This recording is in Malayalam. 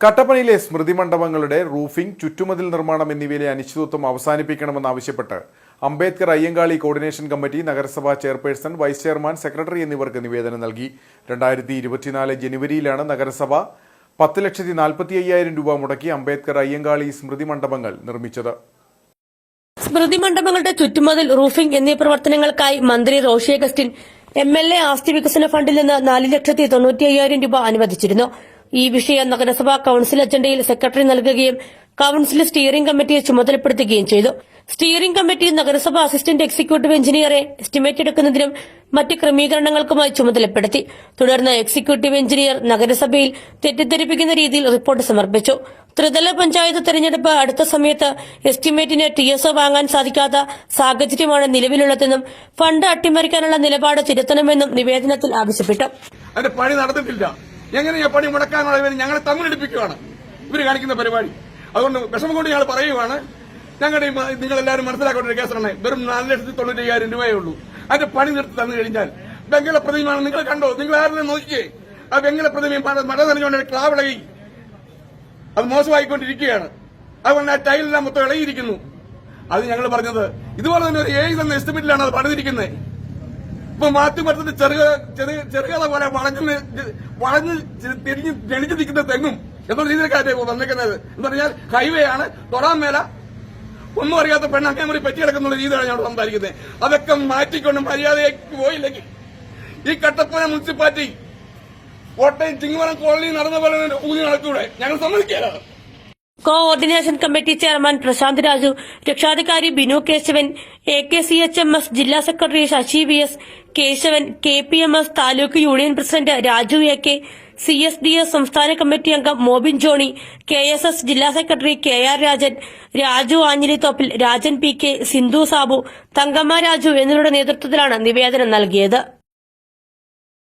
കട്ടപ്പനയിലെ സ്മൃതി മണ്ഡപങ്ങളുടെ റൂഫിംഗ് ചുറ്റുമതിൽ നിർമ്മാണം എന്നിവയിലെ അനിശ്ചിതത്വം അവസാനിപ്പിക്കണമെന്നാവശ്യപ്പെട്ട് അംബേദ്കർ അയ്യങ്കാളി കോർഡിനേഷൻ കമ്മിറ്റി നഗരസഭാ ചെയർപേഴ്സൺ വൈസ് ചെയർമാൻ സെക്രട്ടറി എന്നിവർക്ക് നിവേദനം നൽകി. രണ്ടായിരത്തി ഇരുപത്തിനാല് ജനുവരിയിലാണ് നഗരസഭ പത്ത് ലക്ഷത്തി നാൽപ്പത്തി അയ്യായിരം രൂപ മുടക്കി അംബേദ്കർ അയ്യങ്കാളി സ്മൃതി മണ്ഡപങ്ങൾ നിർമ്മിച്ചത്. സ്മൃതി മണ്ഡപങ്ങളുടെ ചുറ്റുമതിൽ റൂഫിംഗ് എന്നീ പ്രവർത്തനങ്ങൾക്കായി മന്ത്രി Roshy Augustine M L A ആസ്തി വികസന ഫണ്ടിൽ നിന്ന് നാല് ലക്ഷത്തി തൊണ്ണൂറ്റി അയ്യായിരം രൂപ അനുവദിച്ചിരുന്നു. ഈ വിഷയം നഗരസഭാ കൌൺസിൽ അജണ്ടയിൽ സെക്രട്ടറി നൽകുകയും കൌൺസിൽ സ്റ്റിയറിംഗ് കമ്മിറ്റിയെ ചുമതലപ്പെടുത്തുകയും ചെയ്തു. സ്റ്റിയറിംഗ് കമ്മിറ്റി നഗരസഭ അസിസ്റ്റന്റ് എക്സിക്യൂട്ടീവ് എഞ്ചിനീയറെ എസ്റ്റിമേറ്റ് എടുക്കുന്നതിനും മറ്റ് ക്രമീകരണങ്ങൾക്കുമായി ചുമതലപ്പെടുത്തി. തുടർന്ന് എക്സിക്യൂട്ടീവ് എഞ്ചിനീയർ നഗരസഭയിൽ തെറ്റിദ്ധരിപ്പിക്കുന്ന രീതിയിൽ റിപ്പോർട്ട് സമർപ്പിച്ചു. ത്രിതല പഞ്ചായത്ത് തെരഞ്ഞെടുപ്പ് അടുത്ത സമയത്ത് എസ്റ്റിമേറ്റിന് ടി എസ് ഒ വാങ്ങാൻ സാധിക്കാത്ത സാഹചര്യമാണ് നിലവിലുള്ളതെന്നും ഫണ്ട് അട്ടിമറിക്കാനുള്ള നിലപാട് തിരുത്തണമെന്നും നിവേദനത്തിൽ ആവശ്യപ്പെട്ടു. പണി നടന്നിട്ടില്ല. എങ്ങനെയാ പണി മുടക്കാനുള്ള ഇവർ ഞങ്ങളെ തമ്മിലെടുപ്പിക്കുകയാണ് ഇവർ കാണിക്കുന്ന പരിപാടി. അതുകൊണ്ട് വിഷമം കൊണ്ട് ഞങ്ങൾ പറയുവാണ് ഞങ്ങളുടെ നിങ്ങൾ എല്ലാവരും മനസ്സിലാക്കേണ്ട ഒരു കേസാണ്. വെറും നാല് ലക്ഷത്തി തൊണ്ണൂറ്റി അയ്യായിരം രൂപയേ ഉള്ളൂ. അതിന്റെ പണി നിർത്തി തന്നു കഴിഞ്ഞാൽ വെങ്കല പ്രതിമയാണ് നിങ്ങൾ കണ്ടോ? നിങ്ങൾ ആരും നോക്കിയേ ആ വെങ്കല പ്രതിമയും മഴ നനഞ്ഞുകൊണ്ട് ക്ലാവിളകി. അത് മോശമായിക്കൊണ്ടിരിക്കുകയാണ്. അതുകൊണ്ട് ആ ടൈലെല്ലാം മൊത്തം ഇളകിയിരിക്കുന്നു. അത് ഞങ്ങൾ പറഞ്ഞത് ഇതുപോലെ തന്നെ ഒരു ഏഴ് എന്ന എസ്റ്റിമേറ്റിലാണ് അത് പണിതിരിക്കുന്നത് ഇപ്പൊ മാറ്റിമരത്തിന്റെ ചെറുക ചെറിയ ചെറുകഥ പോലെ വളഞ്ഞ് വളഞ്ഞ് തിരിഞ്ഞ് ജനിച്ചു നിൽക്കുന്ന തെങ്ങും എന്നുള്ള രീതിയിലേക്കാണ് വന്നിരിക്കുന്നത്. എന്ന് പറഞ്ഞാൽ ഹൈവേ ആണ് തൊടാൻ മേല ഒന്നും അറിയാത്ത പെണ്ണ് അങ്ങനെ മുറി പറ്റി കിടക്കുന്ന രീതിയിലാണ് ഞാൻ സംസാരിക്കുന്നത്. അതൊക്കെ മാറ്റിക്കൊണ്ട് മര്യാദയ്ക്ക് പോയില്ലെങ്കിൽ ഈ കട്ടപ്പന മുനിസിപ്പാലിറ്റി കോട്ടയം ചിങ്ങവനം കോളനി നടന്ന പോലെ ഊതി നടക്കൂടെ? ഞങ്ങൾ സമ്മതിക്കാറ് coordination committee chairman Prashanth Raju രക്ഷാധികാരി Binu Kesavan A K C H M S ജില്ലാ secretary Sasi V S Kesavan K P M S taluk union president Raju A K C S D S സംസ്ഥാന കമ്മിറ്റി അംഗം Mobin Johny K S S ജില്ലാ secretary K R Rajan Raju Anjilithoppil Rajan P K Sindhu Sabu Thankamma Raju എന്നിവരുടെ നേതൃത്വത്തിലാണ് നിവേദനം നൽകിയത്.